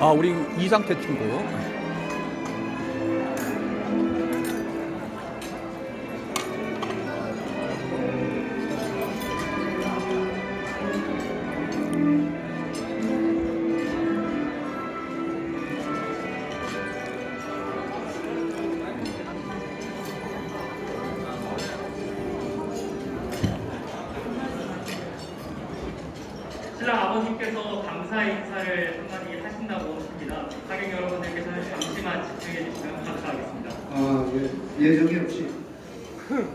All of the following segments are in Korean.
아, 우리 이상태 친구. 신랑 아버님께서 감사 인사를 한마디 하신다고 합니다. 하객 여러분들께서는 잠시만 집중해 주시면 감사하겠습니다. 아, 예, 예정이 없이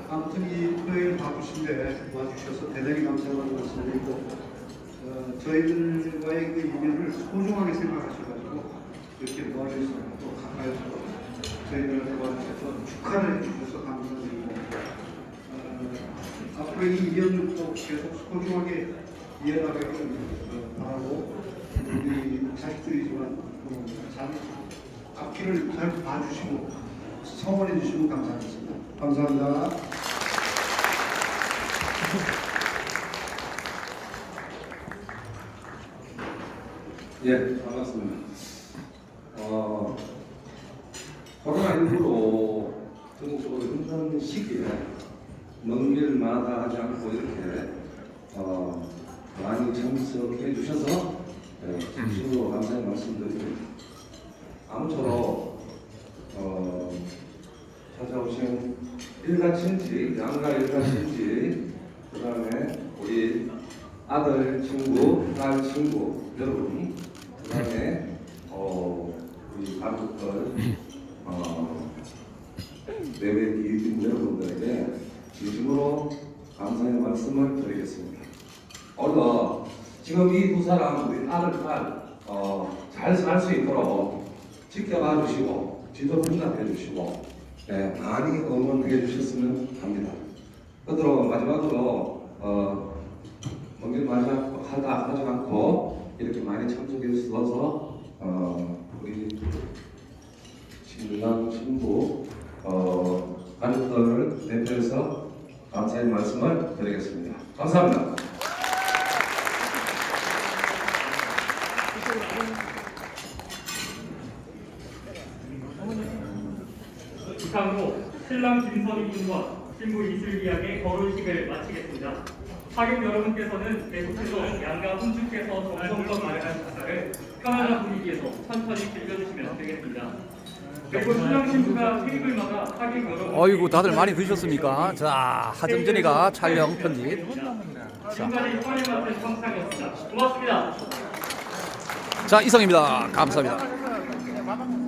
아무튼 이 토요일 바쁘신데 와주셔서 대단히 감사하다는 말씀드리고 어, 저희들과의 그 인연을 소중하게 생각하셔가지고 이렇게 멀리서 또 가까이서 저희들을 도와주셔서 축하를 해주셔서 감사드리고 어, 앞으로 이 인연을 또 계속 소중하게 어, 바라고 우리 자식들이지만 어, 잘 앞길을 잘 봐주시고 성원해 주시면 감사하겠습니다. 감사합니다. 예, 반갑습니다. 어, 코로나19로 전국적으로 힘든 시기에 먼길 마다 하지 않고 이렇게 어, 많이 참석해 주셔서 예, 진심으로 감사의 말씀드립니다. 아무쪼록 어, 찾아오신 일가 친지, 양가 일가 친지, 그 다음에 우리 아들 친구, 딸 친구 여러분, 그 다음에 어, 우리 가족들, 어, 내외 기인 여러분들에게 진심으로 감사의 말씀을 드리겠습니다. 얼른 지금 이 두 사람 우리 딸, 어, 잘 살 수 있도록 지켜봐 주시고 지도 분답해 주시고 네, 많이 응원해 주셨으면 합니다. 끝으로 마지막으로 어, 먼길 마저 하다 하지 않고 이렇게 많이 참석해 주셔서 어, 우리 신랑 신부 어, 가족들을 대표해서 감사의 말씀을 드리겠습니다. 감사합니다. 이상으로 신랑 김선희 군과 신부 이슬기 양의 결혼식을 마치겠습니다. 하객 여러분께서는 계속해서 양가 혼주께서 정성껏 마련한 식사를 편안한 분위기에서 천천히 즐겨주시면 되겠습니다. 그리고 신랑 신부가 테이블마다 하객 여러분 어이구, 다들 많이 드셨습니까? 자, 하정진이가 촬영 편집. 지금까지 이번에 맡은 성상이었습니다. 고맙습니다. 자, 이성입니다. 감사합니다.